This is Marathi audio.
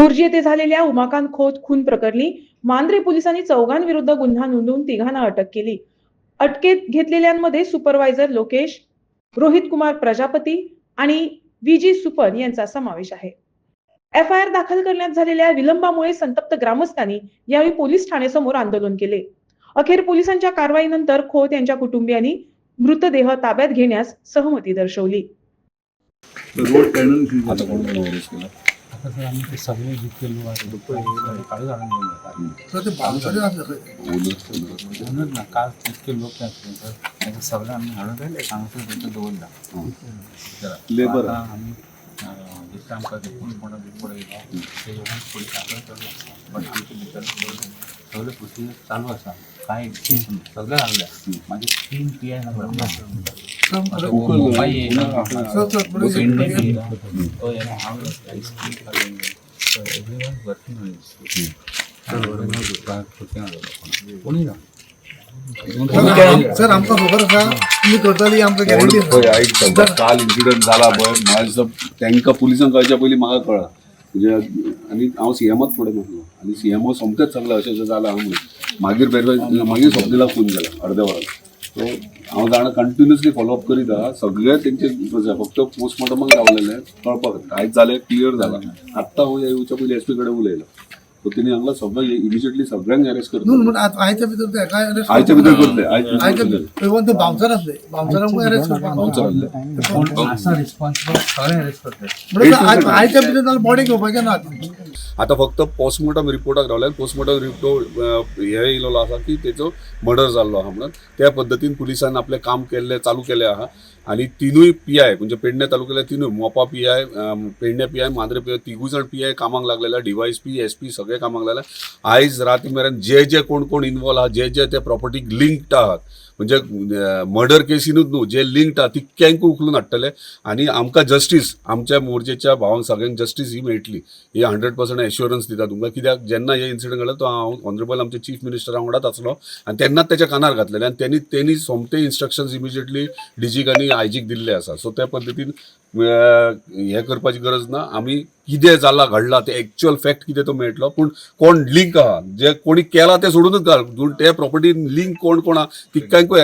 मोर्जी येथे झालेल्या उमाकांत खोत खून प्रकरणी मांद्रे पोलिसांनी चौघांविरुद्ध गुन्हा नोंदवून तिघांना अटक केली. अटकेत घेतलेल्यांमध्ये सुपरवायझर लोकेश रोहित कुमार प्रजापती आणि विजी सुपन यांचा समावेश आहे. एफ आय आर दाखल करण्यात झालेल्या विलंबामुळे संतप्त ग्रामस्थांनी यावेळी पोलीस ठाण्यासमोर आंदोलन केले. अखेर पोलिसांच्या कारवाईनंतर खोत यांच्या कुटुंबियांनी मृतदेह ताब्यात घेण्यास सहमती दर्शवली. आता कोण कोण सर आम्ही ते सगळे जितके लोक आहेत. तर ते बांधकाम असलं म्हणूनच ना काल जितके लोक ते असले तर त्याचं सगळं आम्ही हाडून सांगतो त्याचं दोन Labor. आम्ही अं, जितकं आमकां देखून कोणा देखून येयलो ते येवन पोलीस आतां चालू आसा बट आमचे भितर सगळे प्रोसिजर चालू आसा कांय सगळे लागल्या माझे तीन पी आय येयना सर, हांव आमकां खबर आसा तुमी करतली आमकां गॅरंटी आयक काल इन्सिडंट जाला पळय दिसता तांकां पुलिसांक कळच्या पयलीं म्हाका कळ्ळा म्हणजे आनी हांव सीएमाक फुडें नासलो आनी सीएमओ सोमतेच सांगला अशें अशें जालां म्हणून मागीर वेरवाय मागीर स्वप्नीला फोन केला अर्द्या वरान सो हांव जाणा कंटिन्युअसली फॉलोअप करीत आहा. सगळे तेंचे फक्त पोस्टमॉर्टमाक रावलेले कळपाक आयज जालें क्लियर जाला आत्तां हांव येवच्या पयलीं एस पी कडेन उलयलो. सो तेणी हांगा सगळं इमिजिएटली सगळ्यांक अरेस्ट न्हू करता. म्हणून आत- आयच्या भितर ते एका arrest आयच्या भितर करतले आयच्या आयच्या भितर भितर इवन ते बाउन्सर असले. बाउन्सरांकूय अरेस्ट करपाक बाउन्सर आहले कोण आसा रिस्पॉन्सिबल सगळे अरेस्ट करतात म्हणजे आय- आयच्या भितर बॉडी घेवपाचें ना आता फक्त पोस्टमॉर्टम रिपोर्टाक रावल्या पोस्टमॉर्टम रिपोर्ट हे येयलो आसा की तेचो मर्डर जाल्लो आहा म्हणून. त्या पद्दतीन पुलिसान आपलें काम केल्लें चालू केलें आहा. आनी तिनूय पी आय म्हणजे पेडणे तालुक्यातले तिनूय Mopa P I Pedne P I Mandre P I तिगूय जाण पी आय कामाक लागलेले डिवायस पी एस पी सगळे कामाक लागले आयज राती मेरेन जे जे कोण कोण इन्वॉल्व आहा जे जे ते प्रॉपर्टीक लिंक्ड आहात. म्हणजे मर्डर केसीनूच न्हू जे लिंक्ड आहा तितक्यांक उखलून हाडटले आनी आमकां जस्टीस आमच्या मोर्चेच्या भावांक सगळ्यांक जस्टीस ही मेळटली. ही हंड्रेड पर्संट एश्युरन्स दिता तुमकां कित्याक जेन्ना हे इन्सिडंट घडलो तो हांव ऑनरेबल आमचे चीफ मिनिस्टरा वांगडाच आसलो आनी तेन्नाच तेच्या कानार घातलेले आनी त्यांनी त्यांनी सोमते इन्स्ट्रक्शन्स इमिजिएटली डीजीक आनी आयजीक दिल्ले आसा सो त्या पद्दतीन हे करपाची गरज ना आमी कितें जाला घडला ते एक्च्युअल फॅक्ट कितें तो मेळटलो पूण कोण लिंक आहा जे कोणी केला ते सोडूनच घाल. ते प्रॉपर्टीन लिंक कोण कोण आहा तिकांकूय